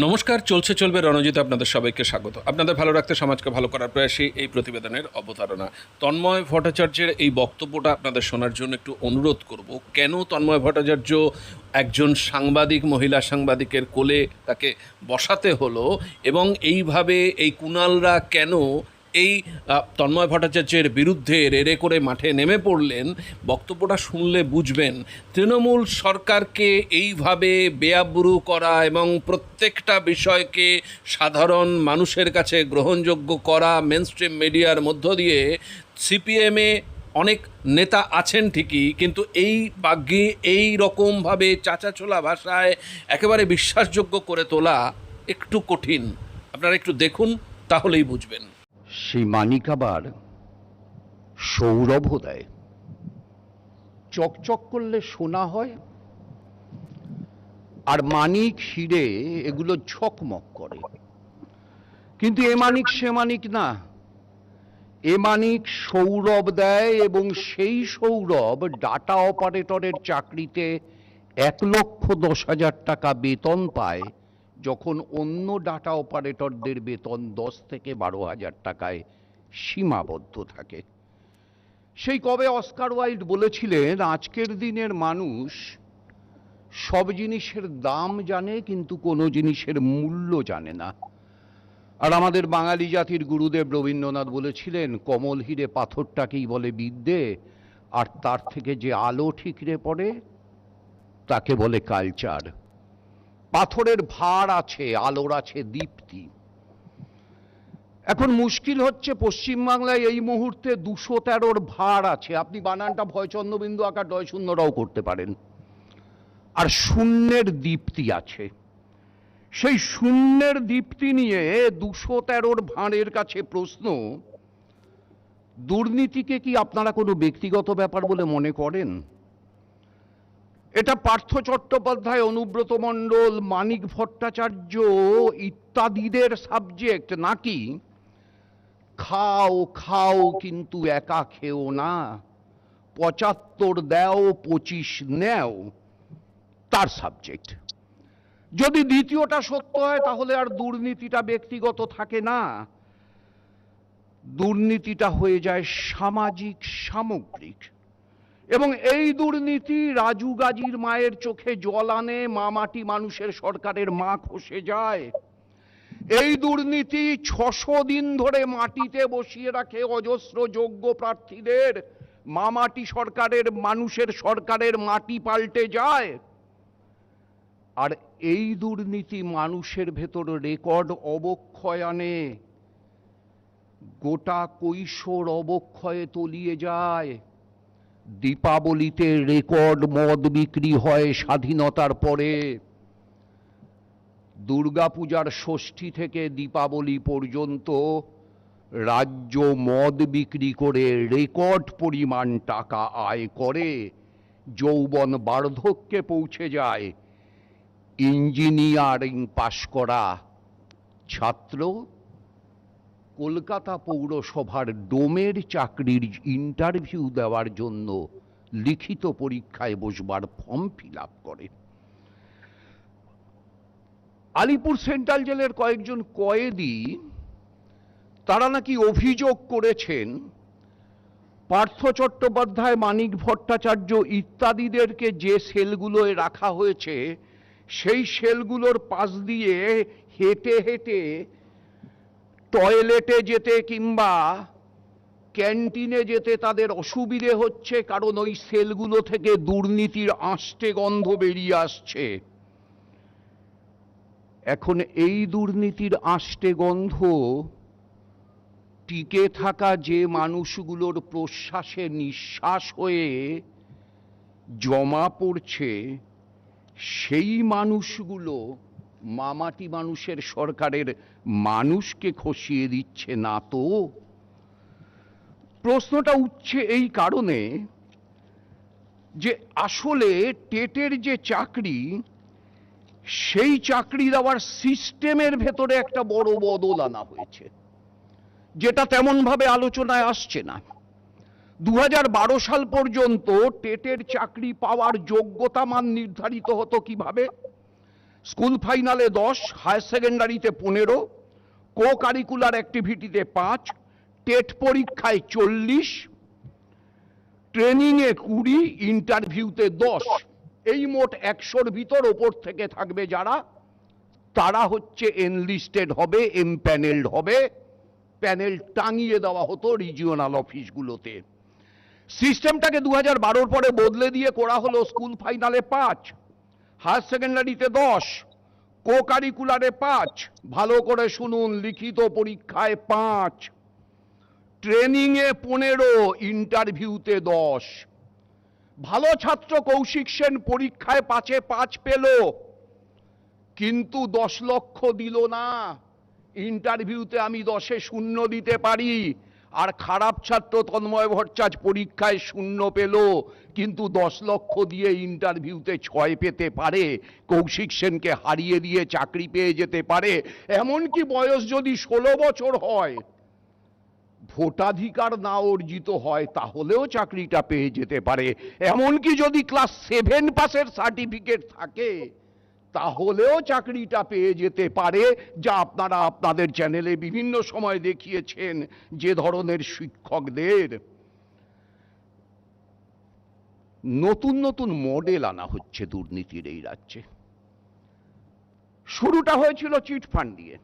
নমস্কার, চলছে, চলবে রণজিৎ, আপনাদের সবাইকে স্বাগত। আপনাদের ভালো রাখতে, সমাজকে ভালো করার প্রয়াসী এই প্রতিবেদনের অবতারণা। তন্ময় ভট্টাচার্যের এই বক্তব্যটা আপনাদের শোনার জন্য একটু অনুরোধ করব, কেন তন্ময় ভট্টাচার্য একজন সাংবাদিক, মহিলা সাংবাদিকের কোলে তাকে বসাতে হলো এবং এইভাবে এই কুণালরা কেন এই তন্ময় ভট্টাচার্যের বিরুদ্ধে রেড়ে করে মাঠে নেমে পড়লেন, বক্তব্যটা শুনলে বুঝবেন, তৃণমূল সরকারকে এইভাবে বেয়াবুরু করা এবং প্রত্যেকটা বিষয়কে সাধারণ মানুষের কাছে গ্রহণযোগ্য করা মেনস্ট্রিম মিডিয়ার মধ্য দিয়ে সিপিএমে অনেক নেতা আছেন ঠিকই, কিন্তু এই বাগ্যে এই রকমভাবে চাচাছোলা ভাষায় একেবারে বিশ্বাসযোগ্য করে তোলা একটু কঠিন। আপনারা একটু দেখুন, তাহলেই বুঝবেন। সেই মানিক আবার সৌরভও দেয়। চকচক করলে সোনা হয় আর মানিক হিরে এগুলো ঝকমক করে। কিন্তু এ মানিক সে মানিক না। এ মানিক সৌরভ দেয় এবং সেই সৌরভ ডাটা অপারেটরের চাকরিতে এক লক্ষ দশ হাজার টাকা বেতন পায় যখন অন্য ডাটা অপারেটরদের বেতন দশ থেকে বারো হাজার টাকায় সীমাবদ্ধ থাকে। সেই কবে অস্কার ওয়াইল্ড বলেছিলেন, আজকের দিনের মানুষ সব জিনিসের দাম জানে, কিন্তু কোনো জিনিসের মূল্য জানে না। আর আমাদের বাঙালি জাতির গুরুদেব রবীন্দ্রনাথ বলেছিলেন, কমল হিরে পাথরটাকেই বলে বিদ্যে, আর তার থেকে যে আলো ঠিকরে পড়ে, তাকে বলে কালচার। পাথরের ভার আছে, আলোর আছে দীপ্তি। এখন মুশকিল হচ্ছে পশ্চিমবাংলায় এই মুহূর্তে দুশো তেরোর ভার আছে। আপনি বানানটা ভয়চন্দ্রবিন্দু আকার ডয় শূন্যরাও করতে পারেন। আর শূন্যের দীপ্তি আছে। সেই শূন্যের দীপ্তি নিয়ে দুশো তেরোর ভাঁড়ের কাছে প্রশ্ন, দুর্নীতিকে কি আপনারা কোনো ব্যক্তিগত ব্যাপার বলে মনে করেন? এটা পার্থ চট্টোপাধ্যায়, অনুব্রত মণ্ডল, মানিক ভট্টাচার্য ইত্যাদিদের সাবজেক্ট নাকি? খাও খাও কিন্তু একা খেও না। পঁচাত্তর দেও, পঁচিশ নেও। তার সাবজেক্ট যদি দ্বিতীয়টা সত্য হয়, তাহলে আর দুর্নীতিটা ব্যক্তিগত থাকে না। দুর্নীতিটা হয়ে যায় সামাজিক সামগ্রিক। এবং এই দুর্নীতি রাজু গাজীর মায়ের চোখে জল আনে মামাটি মানুষের সরকারের মা খসে যায়। এই দুর্নীতি ছশো দিন ধরে মাটিতে বসিয়ে রাখে অজস্র যোগ্য প্রার্থীদের। মামাটি সরকারের, মানুষের সরকারের মাটি পাল্টে যায়। আর এই দুর্নীতি মানুষের ভেতর রেকর্ড অবক্ষয় আনে। গোটা কৈশোর অবক্ষয়ে তলিয়ে যায়। দীপাবলিতে রেকর্ড মদ বিক্রি হয় স্বাধীনতার পরে। দুর্গাপূজার ষষ্ঠী থেকে দীপাবলি পর্যন্ত রাজ্য মদ বিক্রি করে রেকর্ড পরিমাণ টাকা আয় করে। যৌবন বার্ধক্যে পৌঁছে যায় ইঞ্জিনিয়ারিং পাশ করা ছাত্র কলকাতা পৌরসভার ডোমের চাকরির ইন্টারভিউ দেওয়ার জন্য লিখিত পরীক্ষায় বসবার ফর্ম ফিল আপ করে। আলিপুর সেন্ট্রাল জেলের কয়েকজন কয়েদি, তারা নাকি অভিযোগ করেছেন, পার্থ চট্টোপাধ্যায়, মানিক ভট্টাচার্য ইত্যাদিদেরকে যে সেলগুলোয় রাখা হয়েছে, সেই সেলগুলোর পাশ দিয়ে হেঁটে হেঁটে টয়লেটে যেতে কিংবা ক্যান্টিনে যেতে তাদের অসুবিধে হচ্ছে কারণ ওই সেলগুলো থেকে দুর্নীতির আষ্টে গন্ধ বেরিয়ে আসছে। এখন এই দুর্নীতির আষ্টে গন্ধ টিকে থাকা যে মানুষগুলোর প্রশ্বাসে নিঃশ্বাস হয়ে জমা পড়ছে, সেই মানুষগুলো মামাটি মানুষের সরকারের মানুষকে খসিয়ে দিচ্ছে না তো? প্রশ্নটা উঠছে এই কারণে যে আসলে টেটের যে চাকরি, সেই চাকরি দেওয়ার সিস্টেমের ভেতরে একটা বড় বদল আনা হয়েছে। যেটা তেমনভাবে আলোচনায় আসছে না। দু হাজার বারো সাল পর্যন্ত টেটের চাকরি পাওয়ার যোগ্যতা মান নির্ধারিত হতো কীভাবে? স্কুল ফাইনালে দশ, হায়ার সেকেন্ডারিতে পনেরো কো কারিকুলার অ্যাক্টিভিটিতে পাঁচ, টেট পরীক্ষায় চল্লিশ, ট্রেনিংয়ে কুড়ি, ইন্টারভিউতে দশ। এই মোট একশোর ভিতর ওপর থেকে থাকবে যারা, তারা হচ্ছে এনলিস্টেড হবে, এমপ্যানেলড হবে। প্যানেল টাঙিয়ে দেওয়া হতো রিজিওনাল অফিসগুলোতে। সিস্টেমটাকে দু হাজার বারোর পরে বদলে দিয়ে করা হলো স্কুল ফাইনালে পাঁচ। হায়ার সেকেন্ডারিতে দশ কো কারিকুলারে পাঁচ, ভালো করে শুনুন লিখিত পরীক্ষায় পাঁচ, ট্রেনিংয়ে পনেরো, ইন্টারভিউতে দশ। ভালো ছাত্র কৌশিক সেন পরীক্ষায় পাঁচে পাঁচ পেল, কিন্তু দশ লক্ষ দিল না। ইন্টারভিউতে আমি দশে শূন্য দিতে পারি। আর খারাপ ছাত্র তন্ময় ভট্টাচার্য পরীক্ষায় শূন্য পেল, কিন্তু দশ লক্ষ দিয়ে ইন্টারভিউতে ছয় পেতে পারে, কৌশিক সেনকে হারিয়ে দিয়ে চাকরি পেয়ে যেতে পারে, এমনকি বয়স যদি ষোলো বছর হয়, ভোটাধিকার না অর্জিত হয় তাহলেও চাকরিটা পেয়ে যেতে পারে, এমনকি যদি ক্লাস সেভেন পাসের সার্টিফিকেট থাকে তাহলেও চাকরিটা পেয়ে যেতে পারে, যা আপনারা আপনাদের চ্যানেলে বিভিন্ন সময় দেখিয়েছেন যে ধরনের শিক্ষকদের। নতুন নতুন মডেল আনা হচ্ছে দুর্নীতির এই রাজ্যে। শুরুটা হয়েছিল চিট ফান্ড দিয়ে।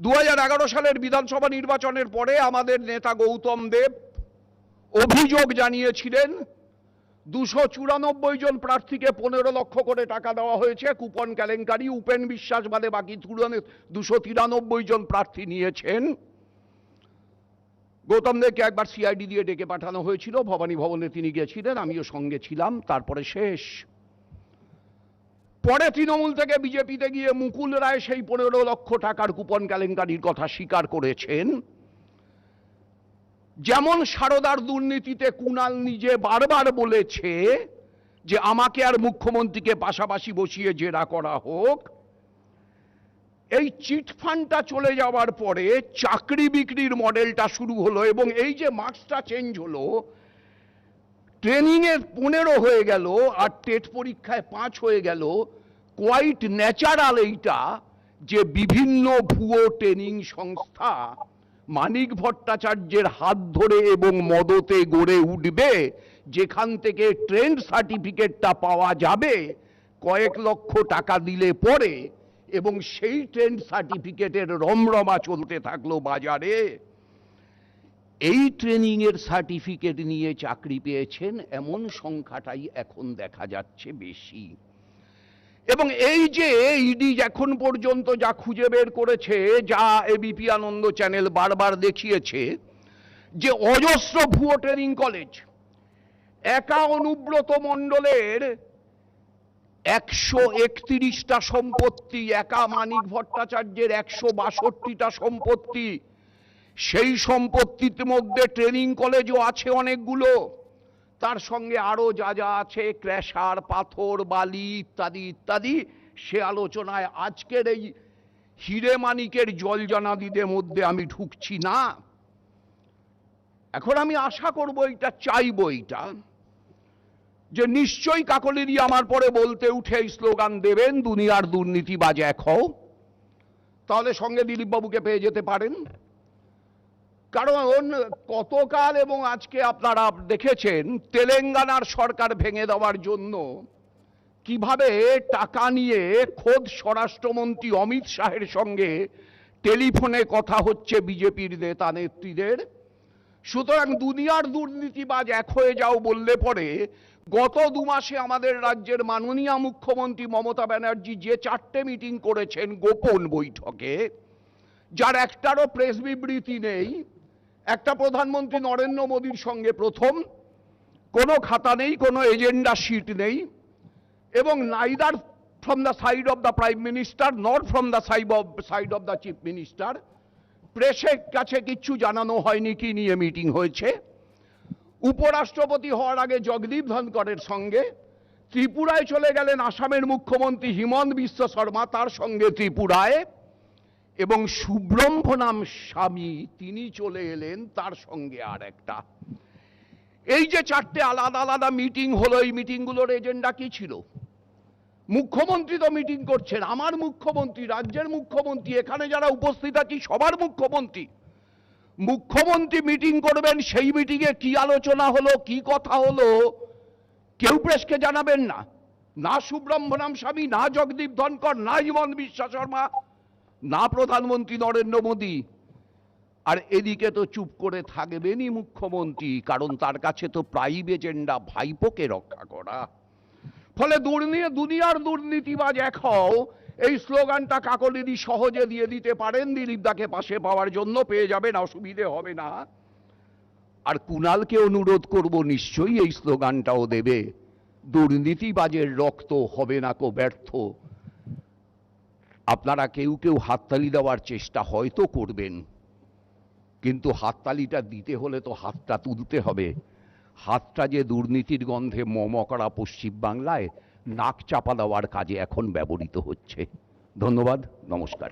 দু হাজার এগারো সালের বিধানসভা নির্বাচনের পরে আমাদের নেতা গৌতম দেব অভিযোগ জানিয়েছিলেন দুশো চুরানব্বই জন প্রার্থীকে পনেরো লক্ষ করে টাকা দেওয়া হয়েছে। কুপন কেলেঙ্কারি, উপেন বিশ্বাস বাদে বাকি দুশো তিরানব্বই জন প্রার্থী নিয়েছেন। গৌতম দেবকে একবার সিআইডি দিয়ে ডেকে পাঠানো হয়েছিল। ভবানী ভবনে তিনি গেছিলেন, আমিও সঙ্গে ছিলাম। তারপরে শেষ। পরে তৃণমূল থেকে বিজেপিতে গিয়ে মুকুল রায় সেই পনেরো লক্ষ টাকার কুপন কেলেঙ্কারির কথা স্বীকার করেছেন। যেমন সারদার দুর্নীতিতে কুণাল নিজে বারবার বলেছে যে আমাকে আর মুখ্যমন্ত্রীকে পাশাপাশি বসিয়ে জেরা করা হোক, এই চিটফান্ডটা চলে যাওয়ার পরে চাকরি বিক্রির মডেলটা শুরু হলো এবং এই যে মার্কসটা চেঞ্জ হলো ট্রেনিংয়ে পনেরো হয়ে গেল আর টেট পরীক্ষায় পাঁচ হয়ে গেল, কোয়াইট ন্যাচারাল এইটা যে বিভিন্ন ভুয়ো ট্রেনিং সংস্থা মানিক ভট্টাচার্যের হাত ধরে এবং মদতে গড়ে উঠবে, যেখান থেকে ট্রেন্ড সার্টিফিকেটটা পাওয়া যাবে, কয়েক লক্ষ টাকা দিলে পরে, এবং সেই ট্রেন্ড সার্টিফিকেটের রমরমা চলতে থাকল বাজারে। এই ট্রেনিংয়ের সার্টিফিকেট নিয়ে চাকরি পেয়েছেন, এমন সংখ্যাটাই এখন দেখা যাচ্ছে বেশি। এবং এই যে ইডি এখন পর্যন্ত যা খুঁজে বের করেছে, যা এবিপি আনন্দ চ্যানেল বারবার দেখিয়েছে, যে অজস্র ভুয়ো ট্রেনিং কলেজ, একা অনুব্রত মণ্ডলের একশো একত্রিশটা সম্পত্তি, একা মানিক ভট্টাচার্যের একশো বাষট্টিটা সম্পত্তি, সেই সম্পত্তির মধ্যে ট্রেনিং কলেজও আছে অনেকগুলো। তার সঙ্গে আরও যা যা আছে, ক্র্যাশার, পাথর, বালি ইত্যাদি ইত্যাদি, সে আলোচনায় আজকের এই হিরে মানিকের জল জানাদিদের মধ্যে আমি ঢুকছি না। এখন আমি আশা করব এটা চাইব এইটা, যে নিশ্চয়ই কাকলিরি আমার পরে বলতে উঠে স্লোগান দেবেন, দুনিয়ার দুর্নীতিবাজ এক হও। তাহলে সঙ্গে দিলীপবাবুকে পেয়ে যেতে পারেন। কারণ কতকাল এবং আজকে আপনারা দেখেছেন, তেলেঙ্গানার সরকার ভেঙে দেওয়ার জন্য কীভাবে টাকা নিয়ে খোদ স্বরাষ্ট্রমন্ত্রী অমিত শাহের সঙ্গে টেলিফোনে কথা হচ্ছে বিজেপির নেতা নেত্রীদের। সুতরাং দুনিয়ার দুর্নীতিবাজ এক হয়ে যাও বললে পরে গত দু মাসে আমাদের রাজ্যের মাননীয় মুখ্যমন্ত্রী মমতা ব্যানার্জি যে চারটে মিটিং করেছেন গোপন বৈঠকে, যার একটারও প্রেস বিবৃতি নেই একটা প্রধানমন্ত্রী নরেন্দ্র মোদীর সঙ্গে প্রথম, কোনো খাতা নেই, কোনো এজেন্ডা শিট নেই, এবং neither from the side of the prime minister not from the side of side of the chief minister প্রেসের কাছে কিচ্ছু জানানো হয়নি কি নিয়ে মিটিং হয়েছে। উপরাষ্ট্রপতি হওয়ার আগে জগদীপ ধনকরের সঙ্গে, ত্রিপুরায় চলে গেলেন আসামের মুখ্যমন্ত্রী হিমন্ত বিশ্ব শর্মা, তার সঙ্গে ত্রিপুরায়। এবং সুব্রহ্মণ্যম স্বামী তিনি চলে এলেন তার সঙ্গে আর একটা। এই যে চারটে আলাদা আলাদা মিটিং হলো, এই মিটিংগুলোর এজেন্ডা কি ছিল? মুখ্যমন্ত্রী তো মিটিং করছেন, আমার মুখ্যমন্ত্রী, রাজ্যের মুখ্যমন্ত্রী, এখানে যারা উপস্থিত আছি সবার মুখ্যমন্ত্রী। মুখ্যমন্ত্রী মিটিং করবেন, সেই মিটিংয়ে কি আলোচনা হলো, কি কথা হলো, কেউ প্রেসকে জানাবেন না। না সুব্রহ্মণ্যম স্বামী, না জগদীপ ধনকর না হিমন্ত বিশ্ব শর্মা না প্রধানমন্ত্রী নরেন্দ্র মোদী। আর এদিকে তো চুপ করে থাকবেনই মুখ্যমন্ত্রী, কারণ তার কাছে তো প্রাইভ এজেন্ডা ভাইপোকে রক্ষা করা। ফলে দুর্নীতি দুনিয়ার দুর্নীতিবাজ এক হও, এই স্লোগানটা কাকলিনি সহজে দিয়ে দিতে পারেন দিলীপদাকে পাশে পাওয়ার জন্য পেয়ে যাবেন, অসুবিধে হবে না। আর কুণালকে অনুরোধ করব, নিশ্চয়ই এই স্লোগানটাও দেবে। দুর্নীতিবাজের রক্ত হবে না কো ব্যর্থ। আপনারা কেউ কেউ হাততালি দেওয়ার চেষ্টা হয়তো করবেন, কিন্তু হাততালিটা দিতে হলে তো হাতটা তুলতে হবে। হাতটা যে দুর্নীতির গন্ধে মম করা পশ্চিমবাংলায় নাক চাপা দেওয়ার কাজে এখন ব্যবহৃত হচ্ছে। ধন্যবাদ, নমস্কার।